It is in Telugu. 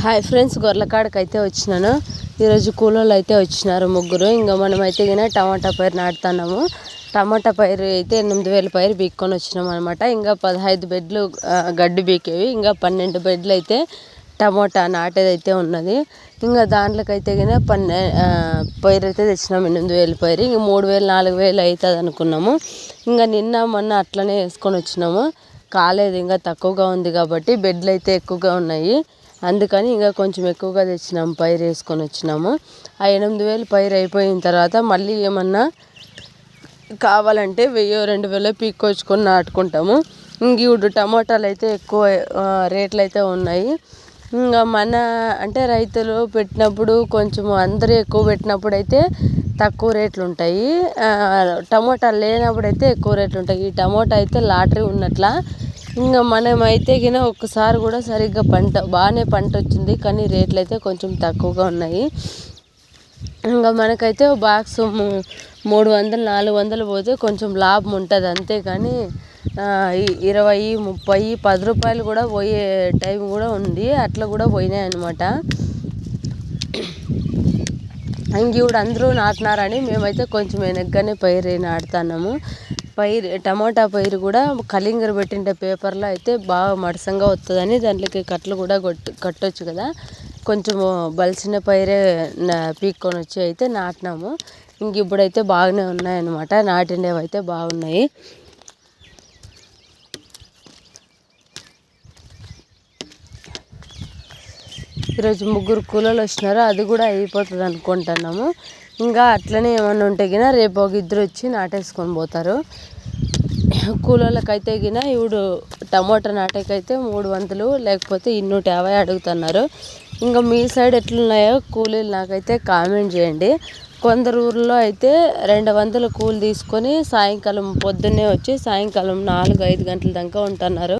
హాయ్ ఫ్రెండ్స్ గొర్రెకాడకి అయితే వచ్చినాను. ఈరోజు కూలోళ్ళు అయితే వచ్చినారు ముగ్గురు. ఇంకా మనమైతే గిన టమాటా పైరు నాటుతున్నాము. టమాటా పైరు అయితే ఎనిమిది వేల పైరు బీక్కొని వచ్చినాం అనమాట ఇంకా పదహైదు బెడ్లు గడ్డి బీకేవి. ఇంకా పన్నెండు బెడ్లు అయితే టమోటా నాటేదైతే ఉన్నది. ఇంకా దాంట్లోకైతే గిన పన్నె పైరు అయితే తెచ్చినాం ఎనిమిది వేల పైరు. ఇంక మూడు వేలు నాలుగు వేలు అవుతుంది అనుకున్నాము ఇంకా నిన్న మొన్న అట్లనే వేసుకొని వచ్చినాము. కాలేదు ఇంకా తక్కువగా ఉంది కాబట్టి బెడ్లు అయితే ఎక్కువగా ఉన్నాయి. అందుకని ఇంకా కొంచెం ఎక్కువగా తెచ్చినాము పైరు వేసుకొని వచ్చినాము. ఆ ఎనిమిది వేలు పైరు అయిపోయిన తర్వాత మళ్ళీ ఏమన్నా కావాలంటే వెయ్యో రెండు వేలో పీక్కొచ్చుకొని నాటుకుంటాము. ఇంక ఇప్పుడు టమాటాలు అయితే ఎక్కువ రేట్లు అయితే ఉన్నాయి. ఇంకా మన అంటే రైతులు పెట్టినప్పుడు కొంచెం అందరూ ఎక్కువ పెట్టినప్పుడు అయితే తక్కువ రేట్లు ఉంటాయి. ఆ, టమోటా లేనప్పుడు అయితే ఎక్కువ రేట్లు ఉంటాయి. ఈ టమోటా అయితే లాటరీ ఉన్నట్లా ఇంకా మనమైతే గిన ఒక్కసారి కూడా సరిగ్గా పంట బాగానే పంట వచ్చింది కానీ రేట్లు అయితే కొంచెం తక్కువగా ఉన్నాయి. ఇంకా మనకైతే బాక్స్ మూడు వందలు నాలుగు వందలు పోతే కొంచెం లాభం ఉంటుంది అంతేకాని కానీ ఇరవై ముప్పై పది రూపాయలు కూడా పోయే టైం కూడా ఉంది అట్లా కూడా పోయినాయి అనమాట ఇంక ఇప్పుడు అందరూ నాటినారని మేమైతే కొంచెం వెనక్గానే పైరు నాటుతున్నాము. పైరు టమోటా పైరు కూడా కలింగర పెట్టిండే పేపర్లో అయితే బాగా మడసంగా వస్తుందని దాంట్లోకి కట్టలు కూడా కొట్టు కట్టొచ్చు కదా. కొంచెం బలిసిన పైరే నా- పీక్కొని వచ్చి అయితే నాటినాము. ఇంక ఇప్పుడైతే బాగానే ఉన్నాయన్నమాట. నాటిండేవి అయితే బాగున్నాయి. ఈరోజు ముగ్గురు కూలలు వచ్చినారు. అది కూడా అయిపోతుంది అనుకుంటున్నాము. ఇంకా అట్లనే ఏమన్నా ఉంటే గిన రేపు ఒక ఇద్దరు వచ్చి నాటేసుకొని పోతారు. కూలోళ్ళకైతే గిన ఇప్పుడు టమోటా నాటేకైతే మూడు వందలు లేకపోతే ఇన్నూట యాభై అడుగుతున్నారు. ఇంకా మీ సైడ్ ఎట్లున్నాయో కూలీలు నాకైతే కామెంట్ చేయండి. కొందరు ఊర్లో అయితే రెండు వందలు కూలి తీసుకొని సాయంకాలం పొద్దున్నే వచ్చి సాయంకాలం నాలుగు ఐదు గంటల దాకా ఉంటున్నారు.